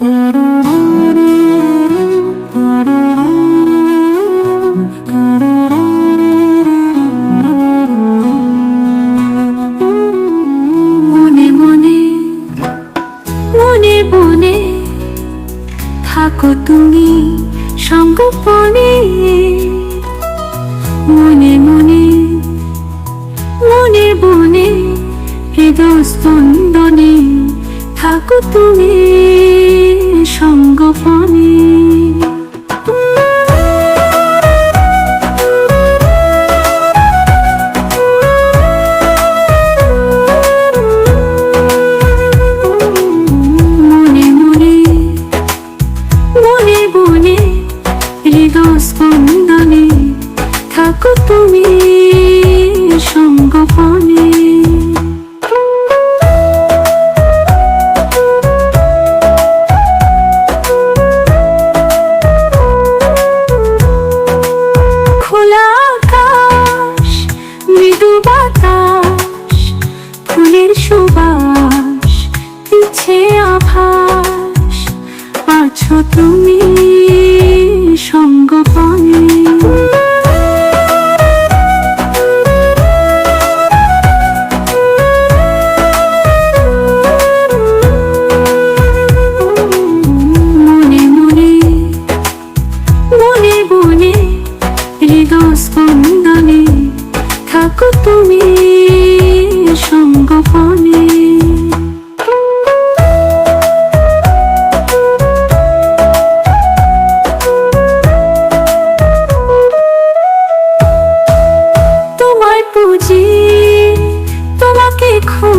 মনে মনে মনে মনে থাকো তুমি সঙ্গপনে। মনে মনে মনের বনে হৃদয় স্পন্দনে থাকো তুমি। সঙ্গপনে স্পন্দনে থাকো তুমি সঙ্গপনে তুমি?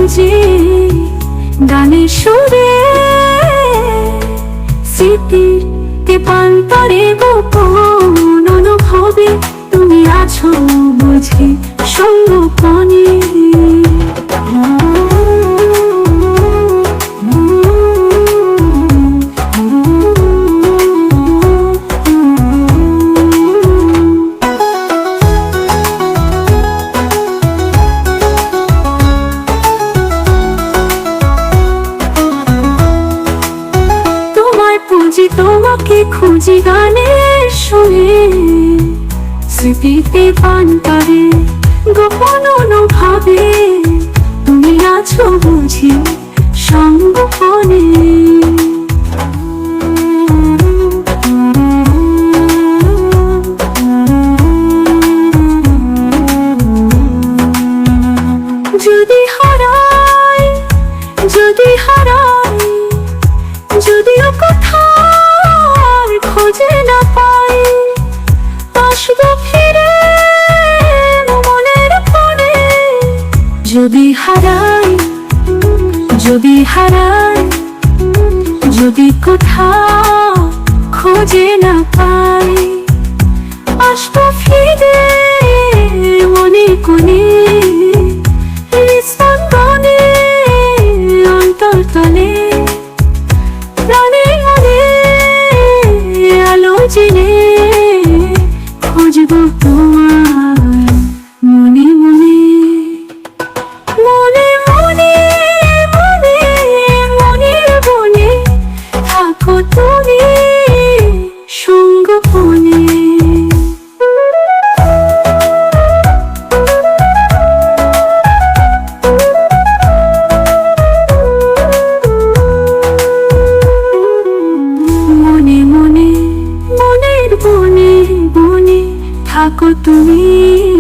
খুঁজে গানের সুরে স্মৃতির তেপান্তরে গোপন পুঁজি তোমাকে খুঁজি গানের শুনে স্মৃতিতে পান গোপন হারাই যদি হারাই যদি কোথাও খোঁজে না পাই আসব ফিরে মনে কোনে খুঁজবো তোমার থাকো তুমি সঙ্গপনে